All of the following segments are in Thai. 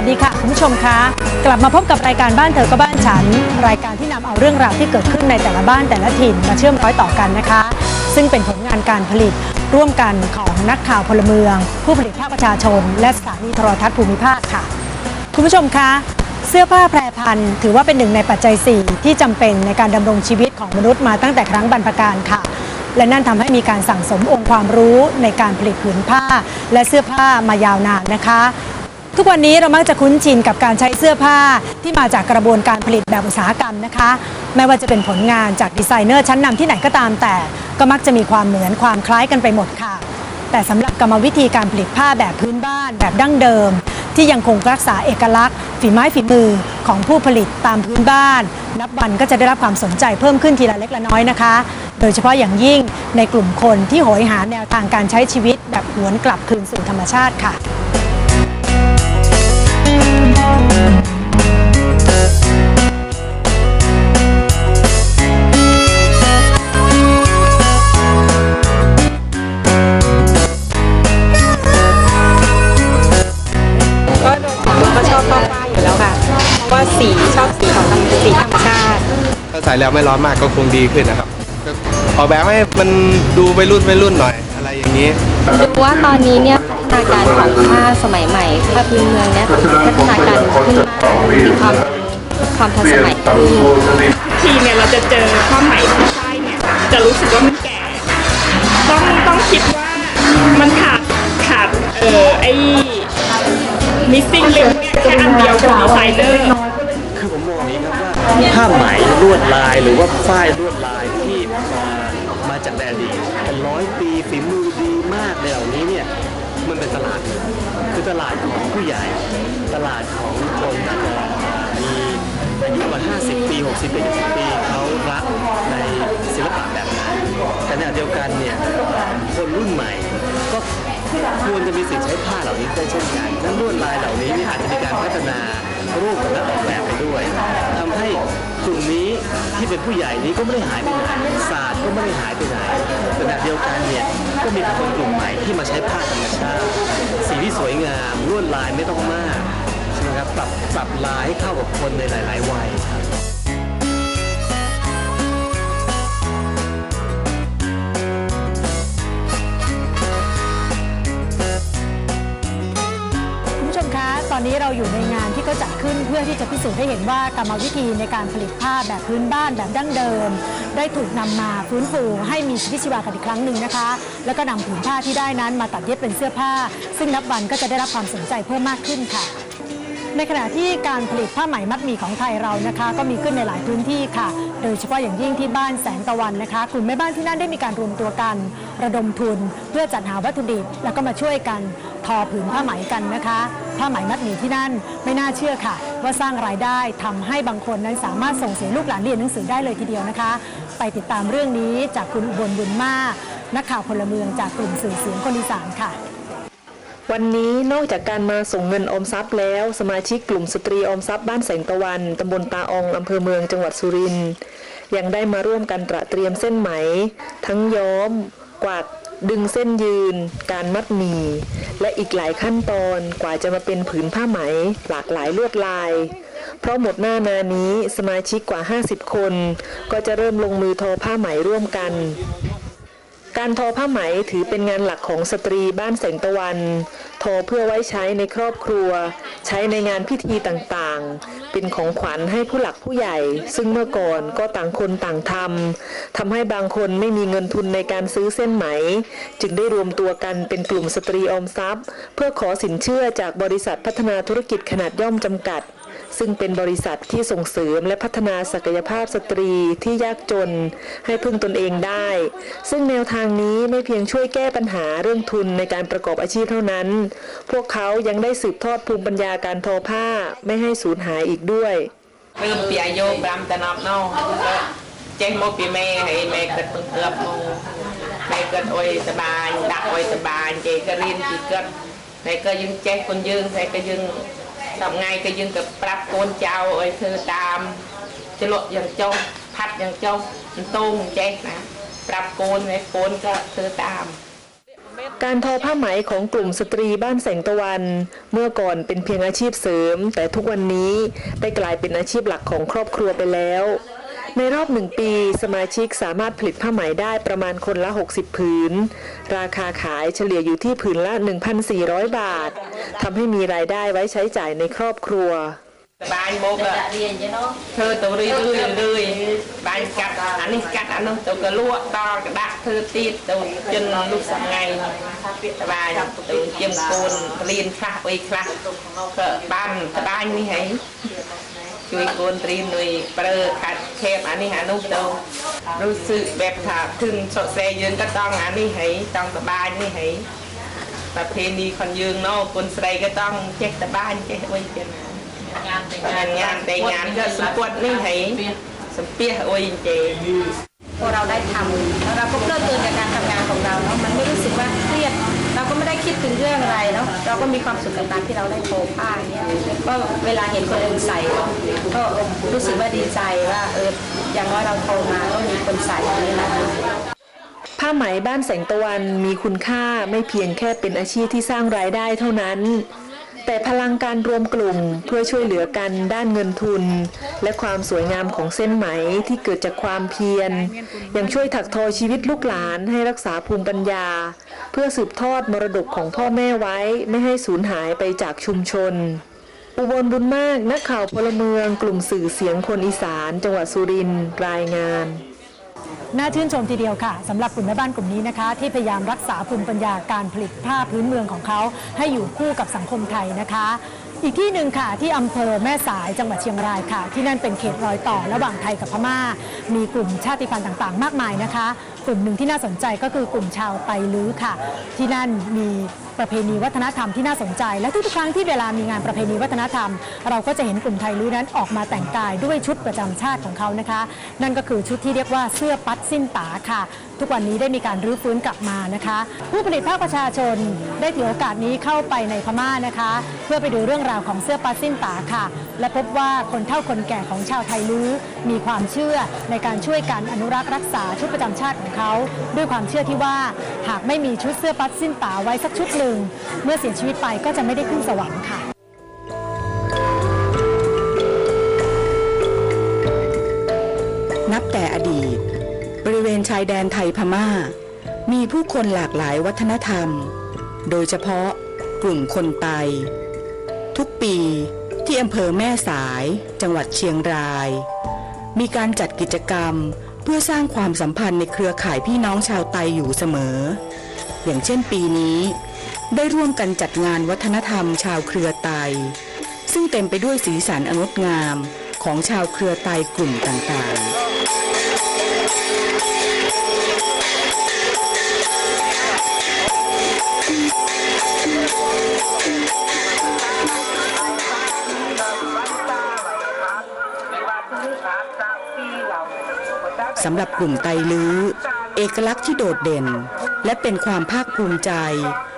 วัสดีค่ะ คุณผู้ชมคะกลับมาพบกับรายการบ้านเธอก็บ้านฉัน รายการที่นำเอาเรื่องราวที่เกิดขึ้นในแต่ละบ้านแต่ละถิ่นมาเชื่อมร้อยต่อกันนะคะ ซึ่งเป็นผลงานการผลิตร่วมกันของนักข่าวพลเมือง ผู้ผลิตภาคประชาชน และสถานีโทรทัศน์ภูมิภาคค่ะ คุณผู้ชมคะเสื้อผ้าแพรพันธุ์ถือว่าเป็นหนึ่งในปัจจัย 4 ที่จำเป็นในการดำรงชีวิตของมนุษย์มาตั้งแต่ครั้งบรรพกาลค่ะ และนั่นทำให้มีการสั่งสมองค์ความรู้ในการผลิตผืนผ้า และเสื้อผ้ามายาวนานนะคะ ทุกวันนี้เรามักจะคุ้นชินกับการใช้เสื้อผ้าที่มาจากกระบวนการผลิตแบบอุตสาหกรรมนะคะ ไม่ว่าจะเป็นผลงานจากดีไซเนอร์ชั้นนำที่ไหนก็ตามแต่ ก็มักจะมีความเหมือนความคล้ายกันไปหมดค่ะ แต่สำหรับกรรมวิธีการผลิตผ้าแบบพื้นบ้านแบบดั้งเดิม ที่ยังคงรักษาเอกลักษณ์ ฝีไม้ฝีมือของผู้ผลิตตามพื้นบ้าน นับวันก็จะได้รับความสนใจเพิ่มขึ้นทีละเล็กละน้อยนะคะ โดยเฉพาะอย่างยิ่งในกลุ่มคนที่โหยหาแนวทางการใช้ชีวิตแบบหวนกลับคืนสู่ธรรมชาติค่ะ ก็โดนก็ชอบผ้าฝ้าอยู่แล้วค่ะ เพราะว่าสีชอบสีของธรรมสีธรรมชาติ ถ้าใส่แล้วไม่ร้อนมากก็คงดีขึ้นนะครับก็ออกแบบให้มันดูวัยรุ่นวัยรุ่นหน่อย อะไรอย่างนี้ดูว่าตอนนี้เนี่ยพัฒนาการของผ้าสมัยใหม่ผ้าพื้นเมืองเนี่ยพัฒนาการขึ้นมากมีความความทันสมัยขึ้นทีเนี่ยเราจะเจอผ้าไหมผ้าฝ้เนี่ยจะรู้สึกว่ามันแก่ ต้องต้องคิดว่ามันขาดขาดเอ่อไอ้ missing link เนี่ยแค่อันเดียวของดีไซเนอร์คือผมมองอย่างนี้ครับว่าผ้าไหมลวดลายหรือว่าฝ้ายลวดลายที่มามาจากในดี ในเหล่านี้เนี่ยมันเป็นตลาด คือตลาดของผู้ใหญ่ ตลาดของคนอาจจะมีอายุมา50 ปี 60ปี70ปีเขารักในศิลปะแบบนั้นแต่ในขณะเดียวกันเนี่ยคนรุ่นใหม่ก็ควรจะมีสิทธิ์ใช้ผ้าเหล่านี้ได้เช่นกันนั้นลวดลายเหล่านี้เนี่ยอาจจะมีการพัฒนา รูปกับนักออกแบบไปด้วยทำให้กลุ่มนี้ที่เป็นผู้ใหญ่นี้ก็ไม่ได้หายไปไหนศาสตร์ก็ไม่ได้หายไปไหนแต่ขณะเดียวกันเนี่ยก็มีคนกลุ่มใหม่ที่มาใช้ผ้าธรรมชาติสีที่สวยงามลวดลายไม่ต้องมากใช่ไหมครับปรับปรับลายให้เข้ากับคนในหลาย ๆ วัย อนนี้เราอยู่ในงานที่เขาจัดขึ้นเพื่อที่จะพิสูจน์ให้เห็นว่ากรรมวิธีในการผลิตผ้าแบบพื้นบ้านแบบดั้งเดิม ได้ถูกนำมาฟื้นฟูให้มีชีวิตชีวากันอีกครั้งหนึ่งนะคะ แล้วก็นำผืนผ้าที่ได้นั้นมาตัดเย็บเป็นเสื้อผ้า ซึ่งนับวันก็จะได้รับความสนใจเพิ่มมากขึ้นค่ะในขณะที่การผลิตผ้าไหมมัดหมี่ของไทยเรานะคะ ก็มีขึ้นในหลายพื้นที่ค่ะ โดยเฉพาะอย่างยิ่งที่บ้านแสงตะวันนะคะกลุ่มแม่บ้านที่นั่นได้มีการรวมตัวกัน ระดมทุนเพื่อจัดหาวัตถุดิบแล้วก็มาช่วยกัน ทอผืนผ้าไหมกันนะคะ ผ้าไหมมัดหมี่ที่นั่นไม่น่าเชื่อค่ะ ว่าสร้างรายได้ทำให้บางคนนั้นสามารถส่งเสียลูกหลานเรียนหนังสือได้เลยทีเดียวนะคะ ไปติดตามเรื่องนี้จากคุณอุบลบุญมานักข่าวพลเมืองจากกลุ่มสื่อเสียงคนอีสานค่ะวันนี้นอกจากการมาส่งเงินออมทรัพย์แล้ว สมาชิกกลุ่มสตรีออมทรัพย์บ้านแสงตะวัน ตำบลตาอองอำเภอเมืองจังหวัดสุรินทร์ยังได้มาร่วมกันตระเตรียมเส้นไหม ทั้งย้อม กวาด ดึงเส้นยืน การมัดหมี่และอีกหลายขั้นตอนกว่าจะมาเป็นผืนผ้าไหม หลากหลายลวดลาย เพราะหมดหน้านานี้สมาชิกกว่า 50 คน ก็จะเริ่มลงมือทอผ้าไหมร่วมกัน การทอผ้าไหมถือเป็นงานหลักของสตรีบ้านแสงตะวัน ทอเพื่อไว้ใช้ในครอบครัว ใช้ในงานพิธีต่างๆ เป็นของขวัญให้ผู้หลักผู้ใหญ่ ซึ่งเมื่อก่อนก็ต่างคนต่างทำทำให้บางคนไม่มีเงินทุนในการซื้อเส้นไหม จึงได้รวมตัวกันเป็นกลุ่มสตรีออมทรัพย์ เพื่อขอสินเชื่อจากบริษัทพัฒนาธุรกิจขนาดย่อมจำกัด ซึ่งเป็นบริษัทที่ส่งเสริมและพัฒนาศักยภาพสตรีที่ยากจนให้พึ่งตนเองได้ ซึ่งแนวทางนี้ไม่เพียงช่วยแก้ปัญหาเรื่องทุนในการประกอบอาชีพเท่านั้น พวกเขายังได้สืบทอดภูมิปัญญาการทอผ้าไม่ให้สูญหายอีกด้วย เริ่มពីអាយុ5តំណប់នោះក៏ចេះមកពីមេហើយមេគិតពឹងគប់មកមេគិតអុយសបាយដាក់អុយសបាយគេក៏រៀនពីគិតហើយក៏យើងចេះខ្លួនយើងហើយក៏យើង សប្ងៃក៏យើងក៏ប្រាប់កូនចៅឲ្យធ្វើតាមច្លក់យ៉ាងចុះផាត់យ៉ាងចុះបន្ទងចេះណាប្រាប់កូនហើយកូនក៏ធ្វើតាម ម การทอผ้าไหมของกลุ่มสตรีบ้านแสงตะวัน เมื่อก่อนเป็นเพียงอาชีพเสริม แต่ทุกวันนี้ได้กลายเป็นอาชีพหลักของครอบครัวไปแล้ว ในรอบหนึ่งปี สมาชิกสามารถผลิตผ้าไหมได้ประมาณคนละ 60 ผืน ราคาขายเฉลี่ยอยู่ที่ผืนละ 1,400 บาททำให้มีรายได้ไว้ใช้จ่ายในครอบครัวบานโบกอะเธอตัวรีดอยเรื่อยเรื่อบานกัดอันนี้กัดอันนั้นตัวกระลวกตอกระดักเธอตีตัวจนลูกสังไงบานตัวเจียมโกนเรียนคลาไปคลาบ้านบานนี่ไง ជួយកូនត្រៀមដោយប្រើខាត់ខេបអានេះអានោះទៅรู้สึกแบบថាគឹងសក់សែយើងក៏ต้องអានេះហើយต้องក្បាញ់នេះហើយប្រភេទនេះของយើងណូគុនស្រីก็ต้องចេះក្បាញ់ចេះអុយចេះណា งานงานแต่งงานก็สมควรนี่ให้สมเปียโอ้ยเจ พอเราได้ทำแล้วเราก็เพลิดเพลินกับการทำงานของเราเนาะมันไม่รู้สึกว่าเครียด เรา ก็ไม่ได้คิดถึงเรื่องอะไรเนาะเราก็มีความสุขกับการที่เราได้โพผ้าอย่างเงี้ยก็เวลาเห็นคนอื่นใส่ก็รู้สึกว่าดีใจว่าเอออย่างน้อยเราโทรมาก็มีคนใส่นี่นะผ้าไหมบ้านแสงตะวันมีคุณค่าไม่เพียงแค่เป็นอาชีพที่สร้างรายได้เท่านั้น แต่พลังการรวมกลุ่มเพื่อช่วยเหลือกันด้านเงินทุน และความสวยงามของเส้นไหมที่เกิดจากความเพียร ยังช่วยถักทอชีวิตลูกหลานให้รักษาภูมิปัญญา เพื่อสืบทอดมรดกของพ่อแม่ไว้ไม่ให้สูญหายไปจากชุมชน อุบลบุญมากนักข่าวพลเมืองกลุ่มสื่อเสียงคนอีสาน จังหวัดสุรินทร์รายงาน น่าชื่นชมทีเดียวค่ะสำหรับกลุ่มแม่บ้านกลุ่มนี้นะคะ ที่พยายามรักษาภูมิปัญญาการผลิตผ้าพื้นเมืองของเขา ให้อยู่คู่กับสังคมไทยนะคะอีกที่หนึ่งค่ะที่อำเภอแม่สายจังหวัดเชียงรายค่ะ ที่นั่นเป็นเขตรอยต่อระหว่างไทยกับพม่า มีกลุ่มชาติพันธุ์ต่างๆ มากมายนะคะกลุ่มหนึ่งที่น่าสนใจก็คือกลุ่มชาวไตลื้อค่ะ ที่นั่นมีประเพณีวัฒนธรรมที่น่าสนใจ และทุกครั้งที่เวลามีงานประเพณีวัฒนธรรม เราก็จะเห็นกลุ่มไทลื้อนั้นออกมาแต่งกายด้วยชุดประจำชาติของเขานะคะ นั่นก็คือชุดที่เรียกว่าเสื้อปัดสิ้นตาค่ะ ทุกวันนี้ได้มีการรื้อฟื้นกลับมานะคะ ผู้ผลิตภาคประชาชนได้ถือโอกาสนี้เข้าไปในพม่านะคะ เพื่อไปดูเรื่องราวของเสื้อปัดสิ้นตาค่ะ และพบว่าคนเฒ่าคนแก่ของชาวไทลื้อมีความเชื่อในการช่วยกันอนุรักษ์รักษาชุดประจำชาติของเขา ด้วยความเชื่อที่ว่าหากไม่มีชุดเสื้อปัดสิ้นตาไว้สักชุดหนึ่ง เมื่อเสียชีวิตไปก็จะไม่ได้ขึ้นสวรรค์ค่ะนับแต่อดีต บริเวณชายแดนไทยพม่า มีผู้คนหลากหลายวัฒนธรรม โดยเฉพาะกลุ่มคนไต ทุกปีที่อำเภอแม่สาย จังหวัดเชียงราย มีการจัดกิจกรรม พื่อสร้างความสัมพันธ์ในเครือข่ายพี่น้องชาวไตอยู่เสมอ อย่างเช่นปีนี้ ได้ร่วมกันจัดงานวัฒนธรรมชาวเครือไต ซึ่งเต็มไปด้วยสีสันองดงามของชาวเครือไตกลุ่มต่างๆำหรับกลุ่มไตลื้อ เอกลักษณ์ที่โดดเด่น และเป็นความภาคภูมิใจ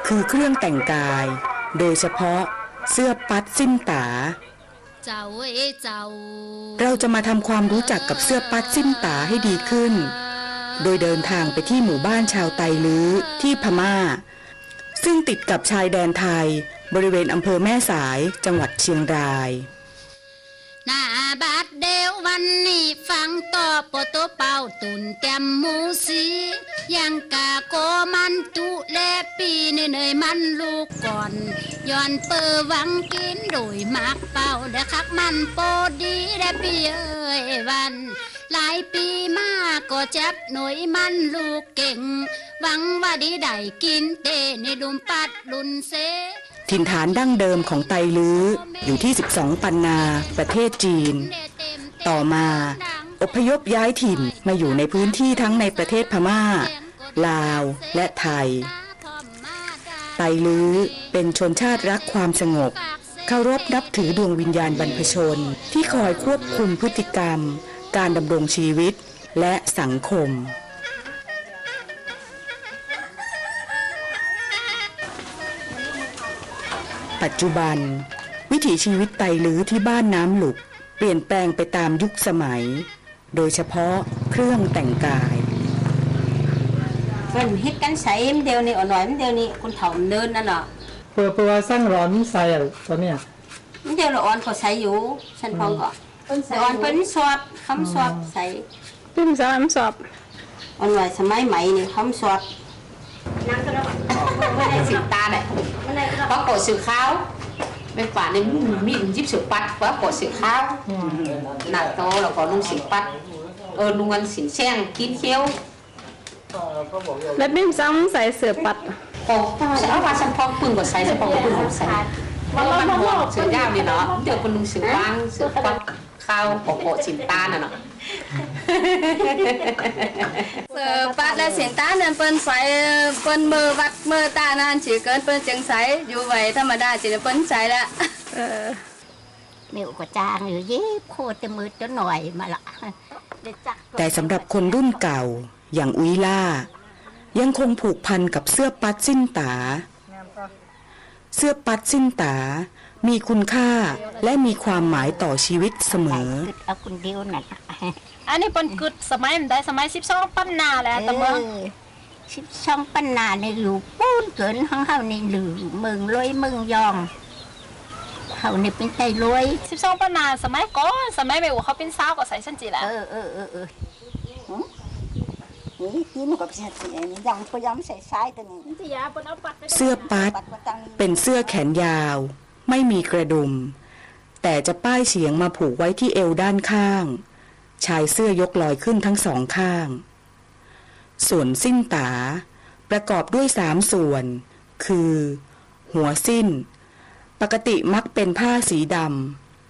คือเครื่องแต่งกาย โดยเฉพาะเสื้อปัดสิ้นตาเจ้าเอ้ยเจ้าเราจะมาทำความรู้จักกับเสื้อปัดสิ้นตาให้ดีขึ้น โดยเดินทางไปที่หมู่บ้านชาวไตลื้อที่พม่า ซึ่งติดกับชายแดนไทย บริเวณอำเภอแม่สายจังหวัดเชียงรายหน้าบาดเด วันนี้ฟังต่อปโตเป่าตุนแก้มมูสียังกะโกมันตุแลปีเนยมันลูกก่อนย้อนเปอหวังกินโดยมักเป่าและคักมันโปดีและปีเอ้ยวัน หลายปีมากก็จับหน่วยมันลูกเก่ง หวังว่าดีได้กินเตในลุมปัดลุนเซถิ่นฐานดั้งเดิมของไตลื้ออยู่ที่ 12 ปันนา ประเทศจีน ต่อมาอพยพย้ายถิ่นมาอยู่ในพื้นที่ทั้งในประเทศพม่า ลาวและไทยไตลื้อเป็นชนชาติรักความสงบเคารพนับถือดวงวิญญาณบรรพชน ที่คอยควบคุมพฤติกรรม การดำรงชีวิตและสังคมปัจจุบัน วิถีชีวิตไตลื้อที่บ้านน้ำหลุก เปลี่ยนแปลงไปตามยุคสมัย โดยเฉพาะเครื่องแต่งกายเพิ่นเฮ็ดกันใสมันเดียวนี่อ่อนหน่อยมันเดียวนี่คนเฒ่ามันเดินนั่นเนาะเปิดเปิดว่าสร้างร้อนใส่อะตอนเนี้ยมันเดียวละอ่อนก็ใสอยู่ฉันพองก็อ่อนเพิ่นสอบคำสอบใสพี่สาวสอบอ่อนหน่อยสมัยใหม่นี่คำสอบนั่งก็แล้วไม่ได้สิตาได้เพราะโกดสื่อข้าว เป็นป่าในมีดยิบสื่อปัดเพราะโกดสื่อข้าวหนักโตแล้วก็นุ่งสิปัดเออนุ่งกันสิแช่งกินเคี้ยวแล้วพี่สาวใส่เสื้อปัดโอ้เอาว่าฉันพองปืนก็ใส่ฉันพองปืนก็ใส่มันมันหอมเสือยาวนี่เนาะเดี๋ยวคนนุ่งเสือวางเสือปัดข้าวโปโปสินตาน่ะเนาะ เสือปัดและเสียงตานั่นเปิ้นใส่เปิ้นมือวัดมือตานั่น chỉ เกินเปิ้นจังใสอยู่ไว้ธรรมดา chỉ เปิ้นใสละมิวก็จางอยู่ยิบโคตรจะมืดจะหน่อยมาละได้จักแต่สำหรับคนรุ่นเก่าอย่างอุ้ยล่า ยังคงผูกพันกับเสื้อปัดสิ้นตา เสื้อปัดสิ้นตา มีคุณค่าและมีความหมายต่อชีวิตเสมอกึดเอาคนเดียวนั่นน่ะ อันนี้เปิ้นกึดสมัยมันได้สมัย12ปั้นนาแล้วตะเมืองสิบสองปันนาในหลูปูนเกินห้องเฮาในหลือเมืองลอยเมืองยองเฮานี่เป็นใจรวย12ปั้นนาสมัยก่อนสมัยแม่อูเขาเป็นสาวก็ใส่ซั่นจีแหละเออเออเออเออหึนี่กินกับเสียเสียนี่ยังพยายามใส่ซ้ายตัวนี้ที่ยาเปิ้นเอาปัดไปเสื้อปัดปัดมาตั้งนี้เป็นเสื้อแขนยาว ไม่มีกระดุม แต่จะป้ายเฉียงมาผูกไว้ที่เอวด้านข้าง ชายเสื้อยกลอยขึ้นทั้งสองข้าง ส่วนสิ้นตา ประกอบด้วยสามส่วน คือ หัวสิ้น ปกติมักเป็นผ้าสีด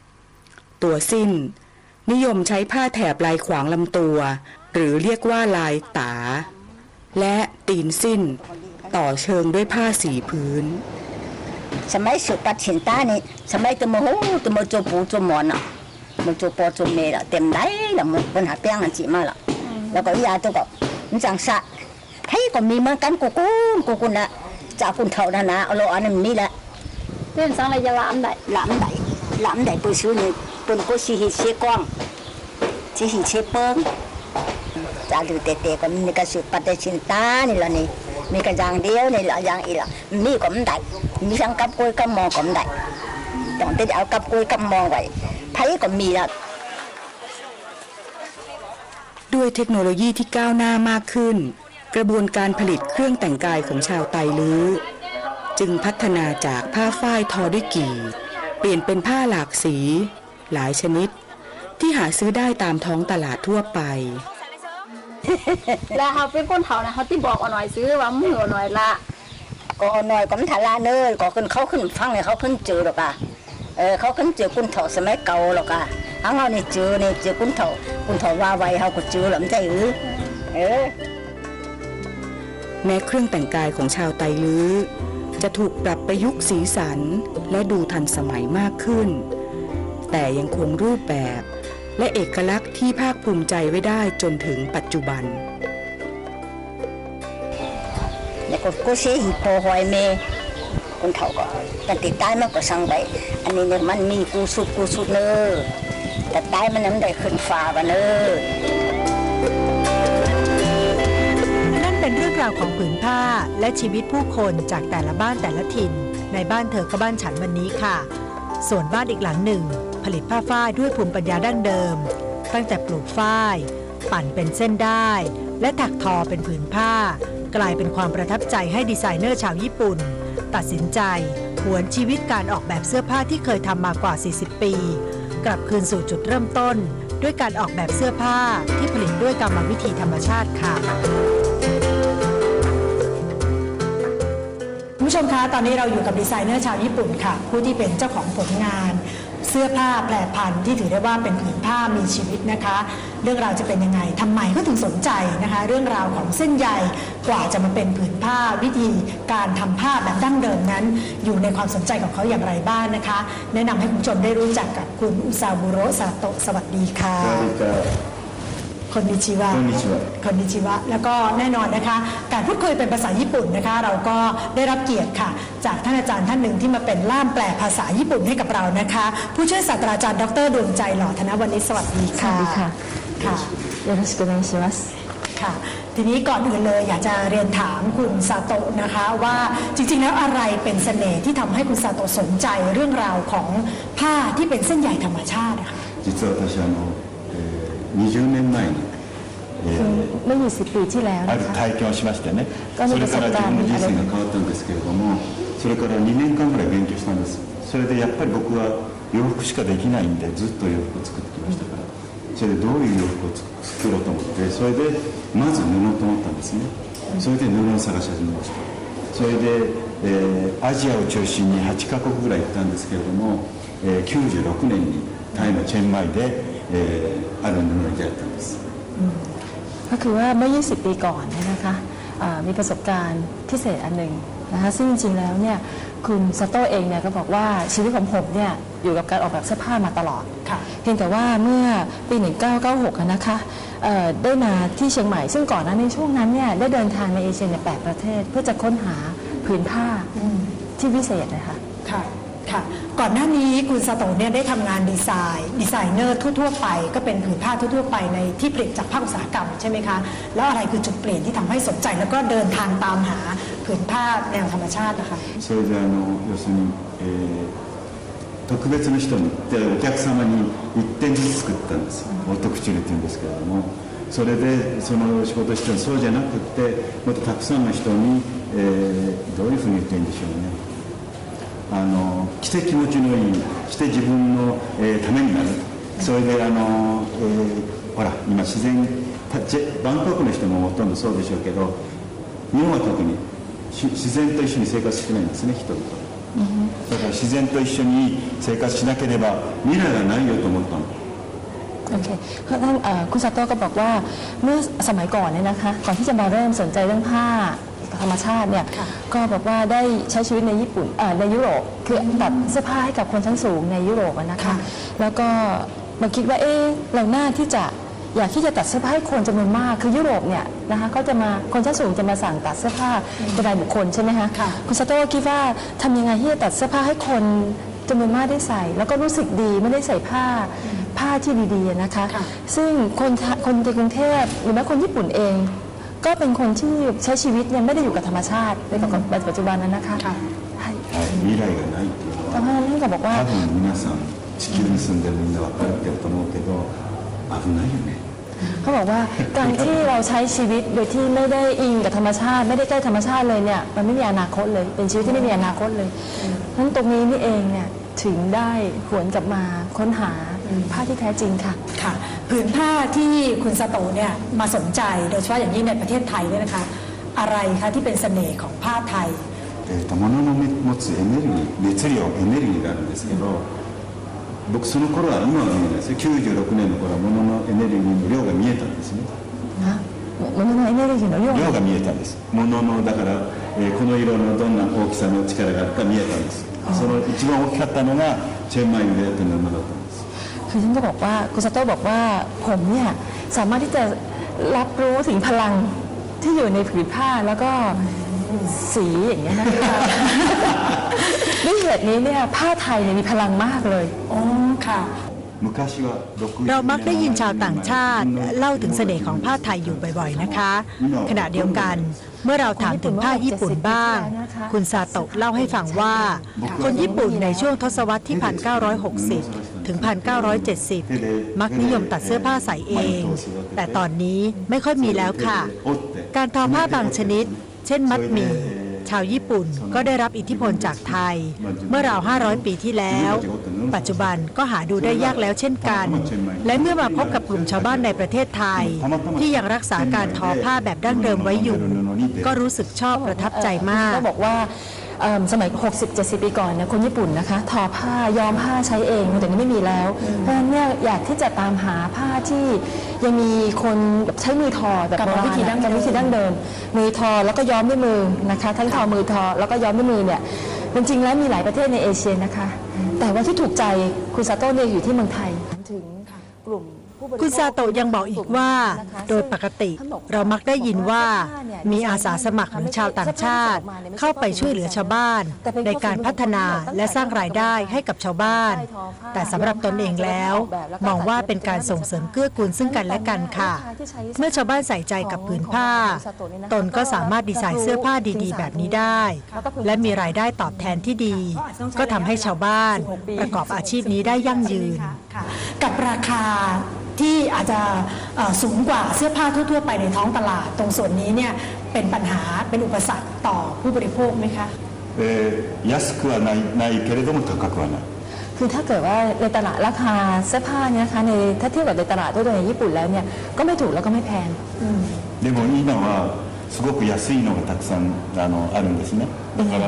ำตัวสิ้น นิยมใช้ผ้าแถบลายขวางลำตัว หรือเรียกว่าลายตา และตีนสิ้น ต่อเชิงด้วยผ้าสีพื้นสมัยสุปัดสินตานี่สมัยตัวโมโหตัวโมโจปูโจหมอนอะ มโจปอโจเมละเต็มได้ละมันปัญหาเปียงอันจีมาละแล้วก็ยาตัวก็มันจังสะให้ก็มีเหมือนกันกูกูกูกูนะจากคุณเท่านั้นนะเอาโลอันนั้นนี่แหละเป็นสังระยะลามได้หลามไหนหลามไหนปืนซื้อนี่ปืนก็สีหิเชกว้างสีหิเชเปิงจาดูเตะๆก็มีกระสุนปัดแต่ชินตานี่ละนี่มีกระยางเดียวนี่ละยางอีละมีก็มันได้มีทั้งกับกล้วยกับมองก็มันได้ต้องติดเอากับกล้วยกับมองไว้ ไผก็มีละด้วยเทคโนโลยีที่ก้าวหน้ามากขึ้น กระบวนการผลิตเครื่องแต่งกายของชาวไตลื้อจึงพัฒนาจากผ้าฝ้ายทอด้วยกี่ เปลี่ยนเป็นผ้าหลากสี หลายชนิด ที่หาซื้อได้ตามท้องตลาดทั่วไป แล้วเฮาเป็นคนเฒ่านะเฮาที่บอกเอาหน่อยซื้อว่ามือเอาหน่อยละก็หน่อยก็มันทาลาเนอก็ขึ้นเขาขึ้นฟังเลยเขาขึ้นเจอหรอกอะ เออเขาขึ้นเจอคุณเถาสมัยเก่าหรอกอะทางเรานี่เจอนี่เจอคุณเถาคุณเถาว่าไว้เขาก็เจอหรือไม่ใช่หรือเออแม้เครื่องแต่งกายของชาวไตลื้อ จะถูกปรับประยุกต์สีสันและดูทันสมัยมากขึ้น แต่ยังคงรูปแบบและเอกลักษณ์ที่ภาคภูมิใจไว้ได้จนถึงปัจจุบันแล้วก็ก็เสียหีพอหอยเม คุณเถาก็แต่ติดตายมันก็สั่งไปอันนี้เนี่ยมันมีกูสุดกูสุดเนอแต่ตายมันนั้นได้ขึ้นฟ้ากันเนอนั่นเป็นเรื่องราวของผืนผ้าและชีวิตผู้คนจากแต่ละบ้านแต่ละถิ่น ในบ้านเธอก็บ้านฉันวันนี้ค่ะ ส่วนบ้านอีกหลังหนึ่ง ผลิตผ้าฝ้ายด้วยภูมิปัญญาดั้งเดิม ตั้งแต่ปลูกฝ้าย ปั่นเป็นเส้นได้ และถักทอเป็นผืนผ้ากลายเป็นความประทับใจให้ดีไซเนอร์ชาวญี่ปุ่น ตัดสินใจหวนชีวิตการออกแบบเสื้อผ้าที่เคยทำมากว่า 40 ปี กลับคืนสู่จุดเริ่มต้น ด้วยการออกแบบเสื้อผ้าที่ผลิตด้วยกรรมวิธีธรรมชาติค่ะผู้ชมคะตอนนี้เราอยู่กับดีไซเนอร์ชาวญี่ปุ่นค่ะ ผู้ที่เป็นเจ้าของผลงาน เสื้อผ้าแปรพันธุ์ที่ถือได้ว่าเป็นผืนผ้ามีชีวิตนะคะ เรื่องราวจะเป็นยังไงทำไมก็ถึงสนใจนะคะเรื่องราวของเส้นใยกว่าจะมาเป็นผืนผ้าวิธีการทำผ้าแบบดั้งเดิมนั้น อยู่ในความสนใจของเขาอย่างไรบ้างนะคะ แนะนำให้คุณผู้ชมได้รู้จักกับคุณอุซาบุโระซาโตะสวัสดีค่ะคนนิชิวะคนนิชิวะ แล้วก็แน่นอนนะคะ การพูดคุยเป็นภาษาญี่ปุ่นนะคะ เราก็ได้รับเกียรติค่ะ จากท่านอาจารย์ท่านหนึ่งที่มาเป็นล่ามแปลภาษาญี่ปุ่นให้กับเรานะคะ ผู้ช่วยศาสตราจารย์ดรดวงใจหล่อธนวันนี้สวัสดีค่ะสวัสดี ค่ะ ค่ะ よろしくお願いします ค่ะ ทีนี้ก่อนอื่นเลยอยากจะเรียนถามคุณซาโตะนะคะ ว่าจริงๆแล้วอะไรเป็นเสน่ห์ที่ทำให้คุณซาโตะสนใจเรื่องราวของผ้าที่เป็นเส้นใยธรรมชาติอะค่ะ 実は私あの、えー20年前に、え คือ ー เมื่อ20ปีที่แล้ว あ นะ る คะ 体験をしましてねがそれから自分の人あれ生が変わったんですけれどもそれから2年間ぐらい勉強したんですそれでやっぱり僕は洋服しかできないんでずっと洋服を作ってきましたから それでどういう洋服を作ろうと思ってそれでまず布と思ったんですねそれで布を探し始めましたそれで、えーアジアを中心に8カ国ぐらい行ったんですけれども、えー96年にタイのチェンマイで、えーある布に出会ったんです ก็คือว่าเมื่อ 20 ปีก่อนเนี่ยนะคะอ่ามีประสบการณ์พิเศษอันหนึ่งนะคะซึ่งจริงๆแล้วเนี่ย คุณซาโต้เองเนี่ยก็บอกว่าชีวิตของผมเนี่ยอยู่กับการออกแบบเสื้อผ้ามาตลอด ค่ะ เพียงแต่ว่าเมื่อปี 1996อะนะคะเอ่อได้มาที่เชียงใหม่ ซึ่งก่อนหน้าในช่วงนั้นเนี่ยได้เดินทางในเอเชียในแปดประเทศ เพื่อจะค้นหาผืนผ้าที่พิเศษนะคะ ค่ะ ค่ะ ก่อนหน้านี้คุณซาโตะเนี่ยได้ทำงานดีไซน์ ดีไซเนอร์ทั่ว ๆ ไป ก็เป็นผืนผ้าทั่ว ๆ ไปในที่ผลิตจากภาคอุตสาหกรรมใช่ไหมคะ แล้วอะไรคือจุดเปลี่ยนที่ทำให้สนใจแล้วก็เดินทางตามหา ผืนผ้าแนวธรรมชาตินะคะ それであの要するに、えー特別の人に行ってお客様に1点ずつ作ったんですオートクチュールっていうんですけれどもそれでその仕事をしてそうじゃなくってもっとたくさんの人に、えーどういうふうに言っていいんでしょうねあの着て気持ちのいい着て自分の、えーためになるそれであの、えーほら今自然たジェバンコクの人もほとんどそうでしょうけど日本は特にし 自然と一緒に生活してないんですね人々だから自然と一緒に生活しなければ未来がないよと思ったの โอเคเพราะท่านเอ่อคุณซาโต้ก็บอกว่าเมื่อสมัยก่อนเนี่ยนะคะ ก่อนที่จะมาเริ่มสนใจเรื่องผ้าธรรมชาติเนี่ย ก็บอกว่าได้ใช้ชีวิตในญี่ปุ่นเอ่อในยุโรป คือตัดเสื้อผ้าให้กับคนชั้นสูงในยุโรปอะนะคะ แล้วก็มาคิดว่า เอ๊ะ เราหน้าที่จะ อยากที่จะตัดเสื้อผ้าให้คนจำนวนมาก คือยุโรปเนี่ยนะคะ ก็จะมา คนชั้นสูงจะมาสั่งตัดเสื้อผ้าเป็นรายบุคคลใช่ไหมคะ คุณซาโต้ก็คิดว่าทำยังไงที่จะตัดเสื้อผ้าให้คนจำนวนมากได้ใส่ แล้วก็รู้สึกดีไม่ได้ใส่ผ้า ผ้าที่ดีๆนะคะ ซึ่งคนไทคนในกรุงเทพหรือแม้คนญี่ปุ่นเอง ก็เป็นคนที่ใช้ชีวิตเนี่ยไม่ได้อยู่กับธรรมชาติในปัจจุบันนั้นนะคะ はい、未来がないっていうの เพราะฉะนั้นท่านก็บอกว่า は多分皆さん地球に住んでるみんな分かってると思うけど 危ないよね เขาบอกว่าการที่เราใช้ชีวิตโดยที่ไม่ได้อิงกับธรรมชาติ ไม่ได้ใกล้ธรรมชาติเลยเนี่ยมันไม่มีอนาคตเลย เป็นชีวิตที่ไม่มีอนาคตเลยเพราะฉะนั้นตรงนี้นี่เองเนี่ยถึงได้หวนกลับมาค้นหาผ้าที่แท้จริงค่ะ ค่ะ ผืนผ้าที่คุณซาโตะเนี่ยมาสนใจ โดยเฉพาะอย่างยิ่งในประเทศไทยเนี่ยนะคะ อะไรคะที่เป็นเสน่ห์ของผ้าไทย えー、と物の持つエネルギー熱量エネルギーがあるんですけど 僕その頃は今は見えないですよ96年の頃は物のエネルギーの量が見えたんですねな物のエネルギーの量量が見えたんです物のだから、えーこの色のどんな大きさの力があるか見えたんですその一番大きかったのがチェンマイに出会った布だったんです คือฉันก็บอกว่าคุณซาโต้บอกว่าผมเนี่ยสามารถที่จะรับรู้ถึงพลังที่อยู่ในผืนผ้าแล้วก็ สีอย่างเงี้ยนะคะด้วยเหตุนี้เนี่ยผ้าไทยเนี่ยมีพลังมากเลยอ๋อค่ะ昔は60เรามักได้ยินชาวต่างชาติ เล่าถึงเสน่ห์ของผ้าไทยอยู่บ่อยๆนะคะ ขณะเดียวกันเมื่อเราถามถึงผ้าญี่ปุ่นบ้าง คุณซาโตะเล่าให้ฟังว่า คนญี่ปุ่นในช่วงทศวรรษที่ 1960 ถึง 1970 มักนิยมตัดเสื้อผ้าใส่เอง แต่ตอนนี้ไม่ค่อยมีแล้วค่ะ การทอผ้าบางชนิดเช่นมัดหมี่ชาวญี่ปุ่นก็ได้รับอิทธิพลจากไทย เมื่อราว 500 ปีที่แล้ว ปัจจุบันก็หาดูได้ยากแล้วเช่นกัน และเมื่อมาพบกับกลุ่มชาวบ้านในประเทศไทย ที่ยังรักษาการทอผ้าแบบดั้งเดิมไว้อยู่ ก็รู้สึกชอบประทับใจมากก็บอกว่าเอิ่ม สมัย 60-70 ปีก่อนเนี่ยคนญี่ปุ่นนะคะทอผ้าย้อมผ้าใช้เองแต่นี้ไม่มีแล้ว เพราะฉะนั้นเนี่ยอยากที่จะตามหาผ้าที่ยังมีคนแบบใช้มือทอแบบกรรมโบราณวิธีดั้งเดิมกรรมวิธีดั้งเดิม มือทอแล้วก็ย้อมด้วยมือนะคะทั้งทอมือทอแล้วก็ย้อมด้วยมือเนี่ยจริงๆแล้วมีหลายประเทศในเอเชียนะคะ แต่ว่าที่ถูกใจคุณซาโต้เนี่ยอยู่ที่เมืองไถถึงกลุ่มผู้บริโภ คุณซาโตะยังบอกอีกว่า โดยปกติเรามักได้ยินว่ามีอาสาสมัครหรือชาวต่างชาติ เข้าไปช่วยเหลือชาวบ้าน ในการพัฒนาและสร้างรายได้ให้กับชาวบ้าน แต่สำหรับตนเองแล้ว มองว่าเป็นการส่งเสริมเกื้อกูลซึ่งกันและกันค่ะ เมื่อชาวบ้านใส่ใจกับผืนผ้า ตนก็สามารถดีไซน์เสื้อผ้าดีๆ แบบนี้ได้ และมีรายได้ตอบแทนที่ดี ก็ทำให้ชาวบ้านประกอบอาชีพนี้ได้ยั่งยืนกับราคาที่อาจจะเอ่อสูงกว่าเสื้อผ้าทั่ว ๆ ไปในท้องตลาด ตรงส่วนนี้เนี่ยเป็นปัญหาเป็นอุปสรรคต่อผู้บริโภคไหมคะ えー安くはないないけれども高くはない คือถ้าเกิดว่าในตลาดราคาเสื้อผ้าเนี่ยนะคะในถ้าเทียบกับในตลาดทั่วไปในญี่ปุ่นแล้วเนี่ยก็ไม่ถูกแล้วก็ไม่แพง でも今はすごく安いのがたくさんあのあるんですねだから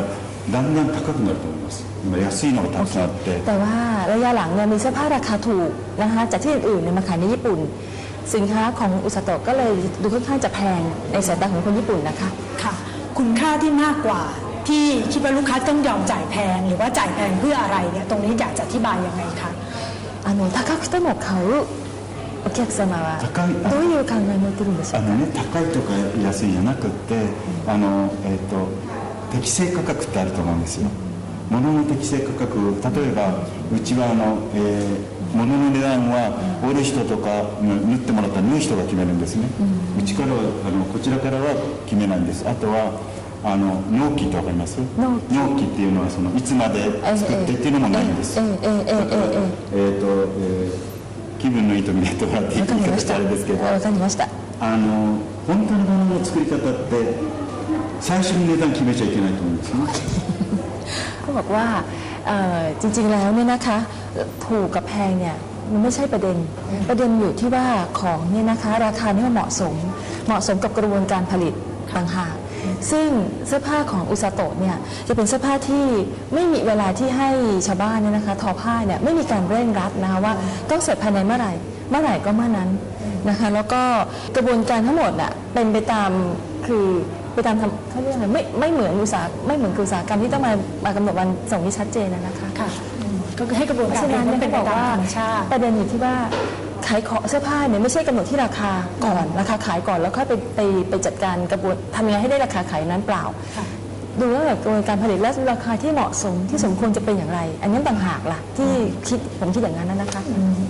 だんだん高くなると思います今 安いのがたくさんあって แต่ว่าระยะหลังเนี่ยมีเสื้อผ้าราคาถูกนะคะจากที่อื่นๆเนี่ยมาขายในญี่ปุ่น สินค้าของอุตสาหกรรมก็เลยดูค่อนข้างจะแพงในสายตาของคนญี่ปุ่นนะคะ ค่ะ คุณค่าที่มากกว่า ที่คิดว่าลูกค้าต้องยอมจ่ายแพง หรือว่าจ่ายแพงเพื่ออะไรเนี่ยตรงนี้อยากจะอธิบายยังไงคะ あの高くても買うお客様はどういう考え持ってるんでしょうかあのね高いとか安いじゃなくってあの、えー、と適正価格ってあると思うんですよ 物の適正価格例えばうちはあの、えー、物の値段は折る人とか縫ってもらった縫う人が決めるんですね、うん、うちからはあのこちらからは決めないんです。あとはあの納期ってわかります？納期。っていうのはそのいつまで作ってっていうのもないんです。だえらえっ、ー、と、えー、気分のいい時にやってもらっていいかもしれないですけど。わかりました。あの本当の物の作り方って最初に値段決めちゃいけないと思うんですね。 ก็บอกว่าเอ่อจริงๆแล้วเนี่ยนะคะถูกกับแพงเนี่ยมันไม่ใช่ประเด็น ประเด็นอยู่ที่ว่าของเนี่ยนะคะราคาเนี่ยมันเหมาะสม เหมาะสมกับกระบวนการผลิตต่างหากซึ่งเสื้อผ้าของอุซาโตะเนี่ยจะเป็นเสื้อผ้าที่ไม่มีเวลาที่ให้ชาวบ้านเนี่ยนะคะทอผ้าเนี่ยไม่มีการเร่งรัดนะคะว่าต้องเสร็จภายในเมื่อไหร่ เมื่อไหร่ก็เมื่อนั้นนะคะแล้วก็กระบวนการทั้งหมดน่ะเป็นไปตามคือ ไปตามทำเขาเรียกอะไรไม่ไม่เหมือนอุตสาหไม่เหมือนอุตสาหกรรมที่ต้องมามากำหนดวันส่งที่ชัดเจนนะนะคะค่ะก็คือให้กระบวนเพการราะฉะนั้นผลิเนี่ยตเขาเป็นบอกไปตามว่าธรรมชาติประเด็นอยู่ที่ว่าขายของเสื้อผ้าเนี่ยไม่ใช่กำหนดที่ราคาก่อนราคาขายก่อนแล้วค่อยไปไปไปจัดการกระบวนทำยังไงให้ได้ราคาขายนั้นเปล่า ดูว่าแบบกระบวนการผลิตและราคาที่เหมาะสมที่สมควรจะเป็นอย่างไร อันนั้นต่างหากล่ะที่คิดผมคิดอย่างนั้นนะนะคะ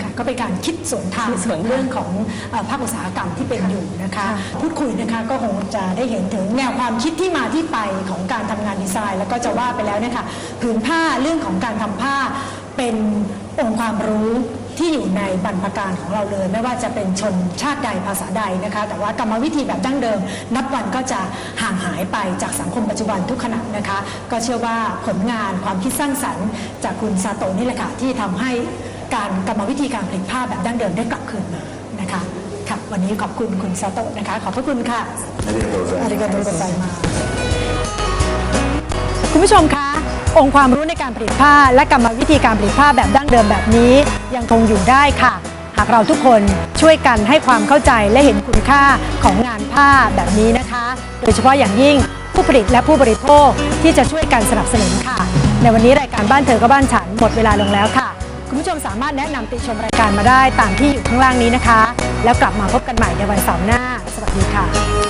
ค่ะก็เป็นการคิดสวนทางคิดสวนทางเรื่องของเอ่อภาคอุตสาหกรรมที่เป็นอยู่นะคะ พูดคุยนะคะก็คงจะได้เห็นถึงแนวความคิดที่มาที่ไปของการทำงานดีไซน์ แล้วก็จะว่าไปแล้วเนี่ยค่ะผืนผ้าเรื่องของการทำผ้าเป็นองค์ความรู้ ที่อยู่ในบรรพการของเราเลย ไม่ว่าจะเป็นชนชาติใดภาษาใดนะคะ แต่ว่ากรรมวิธีแบบดั้งเดิม นับวันก็จะห่างหายไปจากสังคมปัจจุบันทุกขณะนะคะ ก็เชื่อว่าผลงานความคิดสร้างสรรค์ จากคุณซาโตะนี่แหละค่ะที่ทำให้การกรรมวิธีการผลิตภาพแบบดั้งเดิมได้กลับคืนมานะคะค่ะวันนี้ขอบคุณคุณซาโตะนะคะ ขอบพระคุณค่ะอาริกาโตะไซมาคุณผู้ชมคะ องค์ความรู้ในการผลิตผ้า และกรรมวิธีการผลิตผ้าแบบดั้งเดิมแบบนี้ยังคงอยู่ได้ค่ะ หากเราทุกคนช่วยกันให้ความเข้าใจและเห็นคุณค่าของงานผ้าแบบนี้นะคะ โดยเฉพาะอย่างยิ่งผู้ผลิตและผู้บริโภคที่จะช่วยกันสนับสนุนค่ะ ในวันนี้รายการบ้านเธอก็บ้านฉันหมดเวลาลงแล้วค่ะ คุณผู้ชมสามารถแนะนำติชมรายการมาได้ตามที่อยู่ข้างล่างนี้นะคะ แล้วกลับมาพบกันใหม่ในวันเสาร์หน้า สวัสดีค่ะ